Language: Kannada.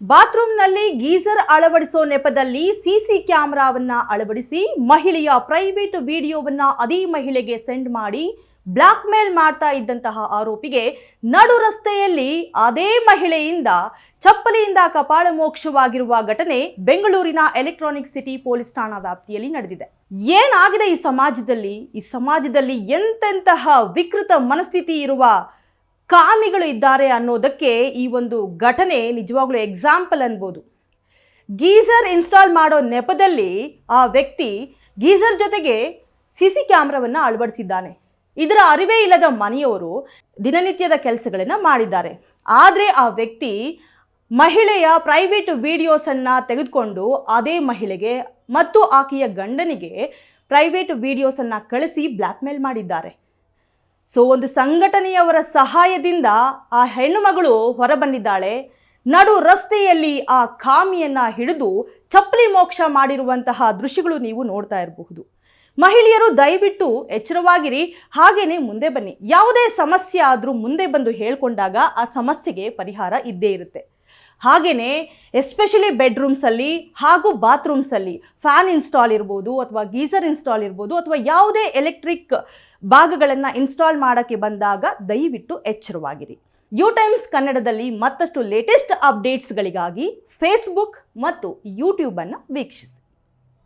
ಬಾತ್ರೂಮ್ನಲ್ಲಿ ಗೀಸರ್ ಅಳವಡಿಸೋ ನೆಪದಲ್ಲಿ ಸಿಸಿ ಕ್ಯಾಮೆರಾವನ್ನ ಅಳವಡಿಸಿ ಮಹಿಳೆಯ ಪ್ರೈವೇಟ್ ವಿಡಿಯೋವನ್ನ ಅದೇ ಮಹಿಳೆಗೆ ಸೆಂಡ್ ಮಾಡಿ ಬ್ಲಾಕ್ ಮೇಲ್ ಮಾಡ್ತಾ ಇದ್ದಂತಹ ಆರೋಪಿಗೆ ನಡು ರಸ್ತೆಯಲ್ಲಿ ಅದೇ ಮಹಿಳೆಯಿಂದ ಚಪ್ಪಲಿಯಿಂದ ಕಪಾಳ ಮೋಕ್ಷವಾಗಿರುವ ಘಟನೆ ಬೆಂಗಳೂರಿನ ಎಲೆಕ್ಟ್ರಾನಿಕ್ ಸಿಟಿ ಪೊಲೀಸ್ ಠಾಣಾ ವ್ಯಾಪ್ತಿಯಲ್ಲಿ ನಡೆದಿದೆ. ಏನಾಗಿದೆ ಈ ಸಮಾಜದಲ್ಲಿ? ಈ ಸಮಾಜದಲ್ಲಿ ಎಂತೆಂತಹ ವಿಕೃತ ಮನಸ್ಥಿತಿ ಇರುವ ಕಾಮಿಗಳು ಇದ್ದಾರೆ ಅನ್ನೋದಕ್ಕೆ ಈ ಒಂದು ಘಟನೆ ನಿಜವಾಗ್ಲೂ ಎಕ್ಸಾಂಪಲ್ ಅನ್ಬೋದು. ಗೀಸರ್ ಇನ್ಸ್ಟಾಲ್ ಮಾಡೋ ನೆಪದಲ್ಲಿ ಆ ವ್ಯಕ್ತಿ ಗೀಸರ್ ಜೊತೆಗೆ ಸಿ ಸಿ ಕ್ಯಾಮ್ರಾವನ್ನು ಅಳವಡಿಸಿದ್ದಾನೆ. ಇದರ ಅರಿವೇ ಇಲ್ಲದ ಮನೆಯವರು ದಿನನಿತ್ಯದ ಕೆಲಸಗಳನ್ನು ಮಾಡಿದ್ದಾರೆ. ಆದರೆ ಆ ವ್ಯಕ್ತಿ ಮಹಿಳೆಯ ಪ್ರೈವೇಟ್ ವಿಡಿಯೋಸನ್ನು ತೆಗೆದುಕೊಂಡು ಅದೇ ಮಹಿಳೆಗೆ ಮತ್ತು ಆಕೆಯ ಗಂಡನಿಗೆ ಪ್ರೈವೇಟ್ ವಿಡಿಯೋಸನ್ನು ಕಳಿಸಿ ಬ್ಲ್ಯಾಕ್ಮೇಲ್ ಮಾಡಿದ್ದಾರೆ. ಸೊ ಒಂದು ಸಂಘಟನೆಯವರ ಸಹಾಯದಿಂದ ಆ ಹೆಣ್ಣು ಮಗಳು ಹೊರಬಂದಿದ್ದಾಳೆ. ನಡು ರಸ್ತೆಯಲ್ಲಿ ಆ ಕಾಮಿಯನ್ನ ಹಿಡಿದು ಚಪ್ಪಲಿ ಮೋಕ್ಷ ಮಾಡಿರುವಂತಹ ದೃಶ್ಯಗಳು ನೀವು ನೋಡ್ತಾ ಇರಬಹುದು. ಮಹಿಳೆಯರು ದಯವಿಟ್ಟು ಎಚ್ಚರವಾಗಿರಿ, ಹಾಗೇನೆ ಮುಂದೆ ಬನ್ನಿ. ಯಾವುದೇ ಸಮಸ್ಯೆ ಆದರೂ ಮುಂದೆ ಬಂದು ಹೇಳ್ಕೊಂಡಾಗ ಆ ಸಮಸ್ಯೆಗೆ ಪರಿಹಾರ ಇದ್ದೇ ಇರುತ್ತೆ. ಹಾಗೆಯೇ ಎಸ್ಪೆಷಲಿ ಬೆಡ್ರೂಮ್ಸಲ್ಲಿ ಹಾಗೂ ಬಾತ್ರೂಮ್ಸಲ್ಲಿ ಫ್ಯಾನ್ ಇನ್ಸ್ಟಾಲ್ ಇರ್ಬೋದು ಅಥವಾ ಗೀಸರ್ ಇನ್ಸ್ಟಾಲ್ ಇರ್ಬೋದು ಅಥವಾ ಯಾವುದೇ ಎಲೆಕ್ಟ್ರಿಕ್ ಭಾಗಗಳನ್ನು ಇನ್ಸ್ಟಾಲ್ ಮಾಡೋಕ್ಕೆ ಬಂದಾಗ ದಯವಿಟ್ಟು ಎಚ್ಚರವಾಗಿರಿ. ಯು ಟೈಮ್ಸ್ ಕನ್ನಡದಲ್ಲಿ ಮತ್ತಷ್ಟು ಲೇಟೆಸ್ಟ್ ಅಪ್ಡೇಟ್ಸ್ಗಳಿಗಾಗಿ ಫೇಸ್ಬುಕ್ ಮತ್ತು ಯೂಟ್ಯೂಬನ್ನು ವೀಕ್ಷಿಸಿ.